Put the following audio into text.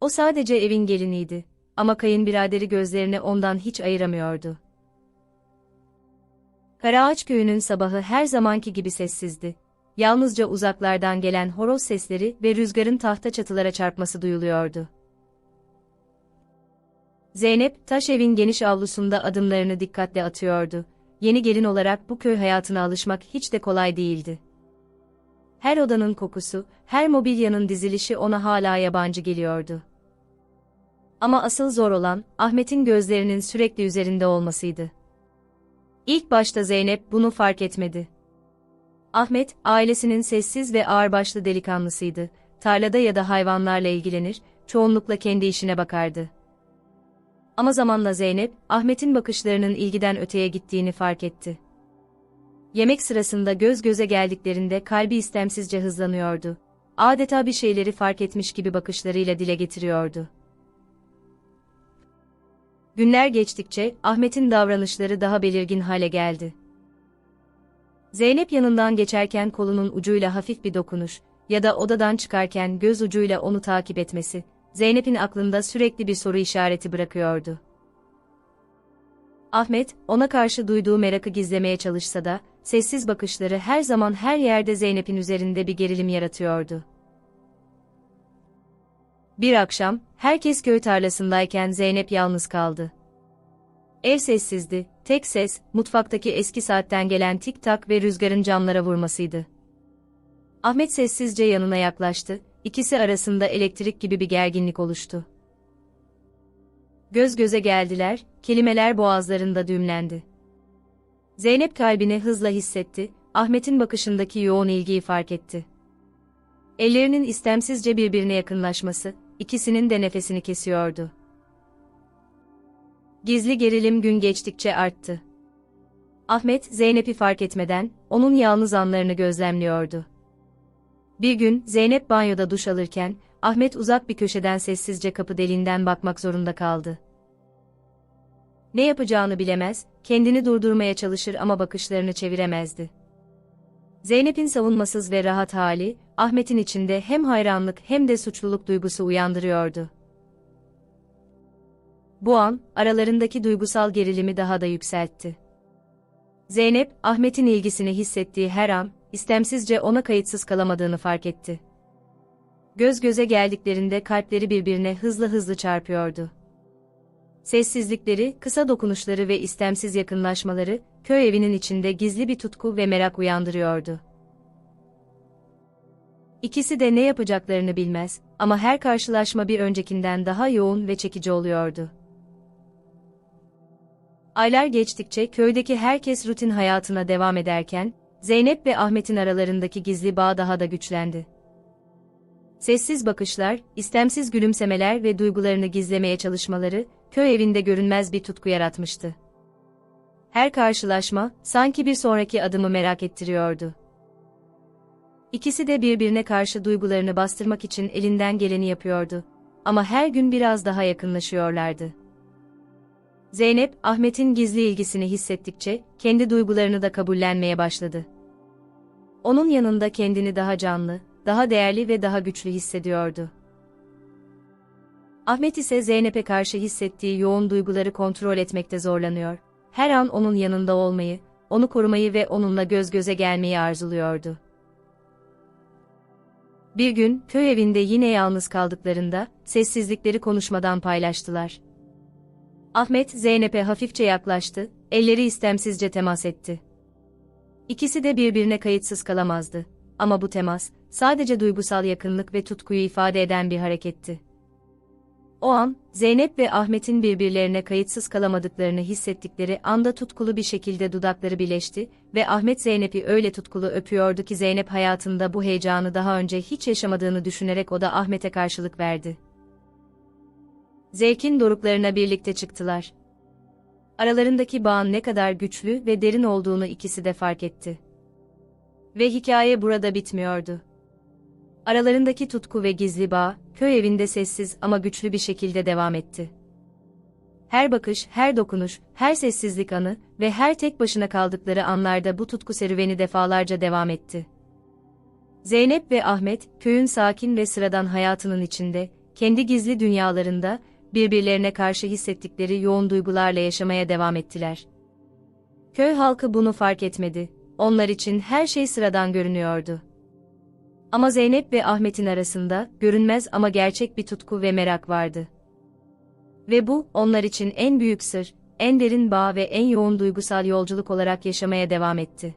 O sadece evin geliniydi. Ama kayınbiraderi gözlerini ondan hiç ayıramıyordu. Karaağaç köyünün sabahı her zamanki gibi sessizdi. Yalnızca uzaklardan gelen horoz sesleri ve rüzgarın tahta çatılara çarpması duyuluyordu. Zeynep, taş evin geniş avlusunda adımlarını dikkatle atıyordu. Yeni gelin olarak bu köy hayatına alışmak hiç de kolay değildi. Her odanın kokusu, her mobilyanın dizilişi ona hala yabancı geliyordu. Ama asıl zor olan, Ahmet'in gözlerinin sürekli üzerinde olmasıydı. İlk başta Zeynep bunu fark etmedi. Ahmet, ailesinin sessiz ve ağırbaşlı delikanlısıydı. Tarlada ya da hayvanlarla ilgilenir, çoğunlukla kendi işine bakardı. Ama zamanla Zeynep, Ahmet'in bakışlarının ilgiden öteye gittiğini fark etti. Yemek sırasında göz göze geldiklerinde kalbi istemsizce hızlanıyordu. Adeta bir şeyleri fark etmiş gibi bakışlarıyla dile getiriyordu. Günler geçtikçe Ahmet'in davranışları daha belirgin hale geldi. Zeynep yanından geçerken kolunun ucuyla hafif bir dokunuş ya da odadan çıkarken göz ucuyla onu takip etmesi, Zeynep'in aklında sürekli bir soru işareti bırakıyordu. Ahmet, ona karşı duyduğu merakı gizlemeye çalışsa da, sessiz bakışları her zaman her yerde Zeynep'in üzerinde bir gerilim yaratıyordu. Bir akşam, herkes köy tarlasındayken Zeynep yalnız kaldı. Ev sessizdi, tek ses, mutfaktaki eski saatten gelen tik tak ve rüzgarın camlara vurmasıydı. Ahmet sessizce yanına yaklaştı, ikisi arasında elektrik gibi bir gerginlik oluştu. Göz göze geldiler, kelimeler boğazlarında düğümlendi. Zeynep kalbini hızla hissetti, Ahmet'in bakışındaki yoğun ilgiyi fark etti. Ellerinin istemsizce birbirine yakınlaşması, ikisinin de nefesini kesiyordu. Gizli gerilim gün geçtikçe arttı. Ahmet, Zeynep'i fark etmeden, onun yalnız anlarını gözlemliyordu. Bir gün, Zeynep banyoda duş alırken, Ahmet uzak bir köşeden sessizce kapı deliğinden bakmak zorunda kaldı. Ne yapacağını bilemez, kendini durdurmaya çalışır ama bakışlarını çeviremezdi. Zeynep'in savunmasız ve rahat hali, Ahmet'in içinde hem hayranlık hem de suçluluk duygusu uyandırıyordu. Bu an, aralarındaki duygusal gerilimi daha da yükseltti. Zeynep, Ahmet'in ilgisini hissettiği her an, istemsizce ona kayıtsız kalamadığını fark etti. Göz göze geldiklerinde kalpleri birbirine hızlı hızlı çarpıyordu. Sessizlikleri, kısa dokunuşları ve istemsiz yakınlaşmaları, köy evinin içinde gizli bir tutku ve merak uyandırıyordu. İkisi de ne yapacaklarını bilmez ama her karşılaşma bir öncekinden daha yoğun ve çekici oluyordu. Aylar geçtikçe köydeki herkes rutin hayatına devam ederken, Zeynep ve Ahmet'in aralarındaki gizli bağ daha da güçlendi. Sessiz bakışlar, istemsiz gülümsemeler ve duygularını gizlemeye çalışmaları, köy evinde görünmez bir tutku yaratmıştı. Her karşılaşma, sanki bir sonraki adımı merak ettiriyordu. İkisi de birbirine karşı duygularını bastırmak için elinden geleni yapıyordu. Ama her gün biraz daha yakınlaşıyorlardı. Zeynep, Ahmet'in gizli ilgisini hissettikçe, kendi duygularını da kabullenmeye başladı. Onun yanında kendini daha canlı, daha değerli ve daha güçlü hissediyordu. Ahmet ise Zeynep'e karşı hissettiği yoğun duyguları kontrol etmekte zorlanıyor. Her an onun yanında olmayı, onu korumayı ve onunla göz göze gelmeyi arzuluyordu. Bir gün, köy evinde yine yalnız kaldıklarında, sessizlikleri konuşmadan paylaştılar. Ahmet, Zeynep'e hafifçe yaklaştı, elleri istemsizce temas etti. İkisi de birbirine kayıtsız kalamazdı. Ama bu temas, sadece duygusal yakınlık ve tutkuyu ifade eden bir hareketti. O an, Zeynep ve Ahmet'in birbirlerine kayıtsız kalamadıklarını hissettikleri anda tutkulu bir şekilde dudakları birleşti ve Ahmet Zeynep'i öyle tutkulu öpüyordu ki Zeynep hayatında bu heyecanı daha önce hiç yaşamadığını düşünerek o da Ahmet'e karşılık verdi. Zevkin doruklarına birlikte çıktılar. Aralarındaki bağın ne kadar güçlü ve derin olduğunu ikisi de fark etti. Ve hikaye burada bitmiyordu. Aralarındaki tutku ve gizli bağ, köy evinde sessiz ama güçlü bir şekilde devam etti. Her bakış, her dokunuş, her sessizlik anı ve her tek başına kaldıkları anlarda bu tutku serüveni defalarca devam etti. Zeynep ve Ahmet, köyün sakin ve sıradan hayatının içinde, kendi gizli dünyalarında, birbirlerine karşı hissettikleri yoğun duygularla yaşamaya devam ettiler. Köy halkı bunu fark etmedi. Onlar için her şey sıradan görünüyordu. Ama Zeynep ve Ahmet'in arasında görünmez ama gerçek bir tutku ve merak vardı. Ve bu onlar için en büyük sır, en derin bağ ve en yoğun duygusal yolculuk olarak yaşamaya devam etti.